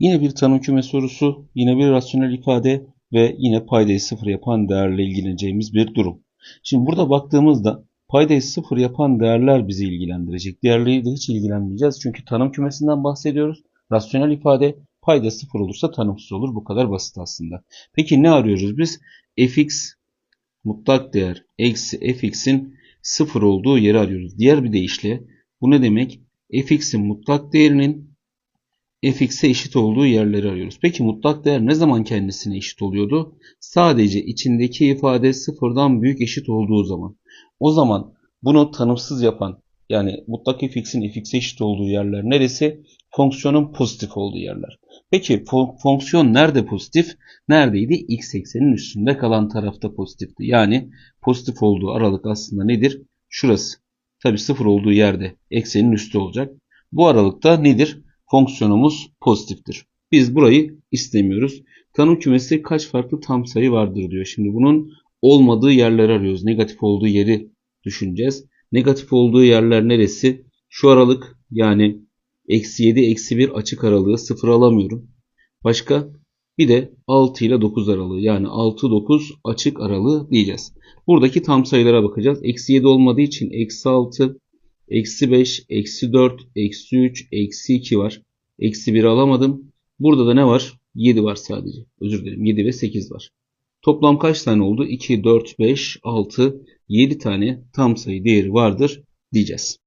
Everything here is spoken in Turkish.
Yine bir tanım küme sorusu, yine bir rasyonel ifade ve yine paydayı sıfır yapan değerle ilgileneceğimiz bir durum. Şimdi burada baktığımızda paydayı sıfır yapan değerler bizi ilgilendirecek. Diğerleriyle hiç ilgilenmeyeceğiz. Çünkü tanım kümesinden bahsediyoruz. Rasyonel ifade payda sıfır olursa tanımsız olur. Bu kadar basit aslında. Peki ne arıyoruz biz? fx mutlak değer eksi fx'in sıfır olduğu yeri arıyoruz. Diğer bir deyişle bu ne demek? fx'in mutlak değerinin fx'e eşit olduğu yerleri arıyoruz. Peki mutlak değer ne zaman kendisine eşit oluyordu? Sadece içindeki ifade sıfırdan büyük eşit olduğu zaman. O zaman bunu tanımsız yapan yani mutlak fx'in fx'e eşit olduğu yerler neresi? Fonksiyonun pozitif olduğu yerler. Peki fon- fonksiyon nerede pozitif? Neredeydi? X eksenin üstünde kalan tarafta pozitifti. Yani pozitif olduğu aralık aslında nedir? Şurası. Tabi sıfır olduğu yerde eksenin üstü olacak. Bu aralıkta nedir? Fonksiyonumuz pozitiftir. Biz burayı istemiyoruz. Tanım kümesi kaç farklı tam sayı vardır diyor. Şimdi bunun olmadığı yerleri arıyoruz. Negatif olduğu yeri düşüneceğiz. Negatif olduğu yerler neresi? Şu aralık yani eksi 7 eksi 1 açık aralığı sıfır alamıyorum. Başka? Bir de 6 ile 9 aralığı yani 6-9 açık aralığı diyeceğiz. Buradaki tam sayılara bakacağız. Eksi 7 olmadığı için eksi 6, eksi 5, eksi 4, eksi 3, eksi 2 var. Eksi 1 alamadım. Burada da ne var? 7 var sadece. Özür dilerim. 7 ve 8 var. Toplam kaç tane oldu? 2, 4, 5, 6, 7 tane tam sayı değeri vardır diyeceğiz.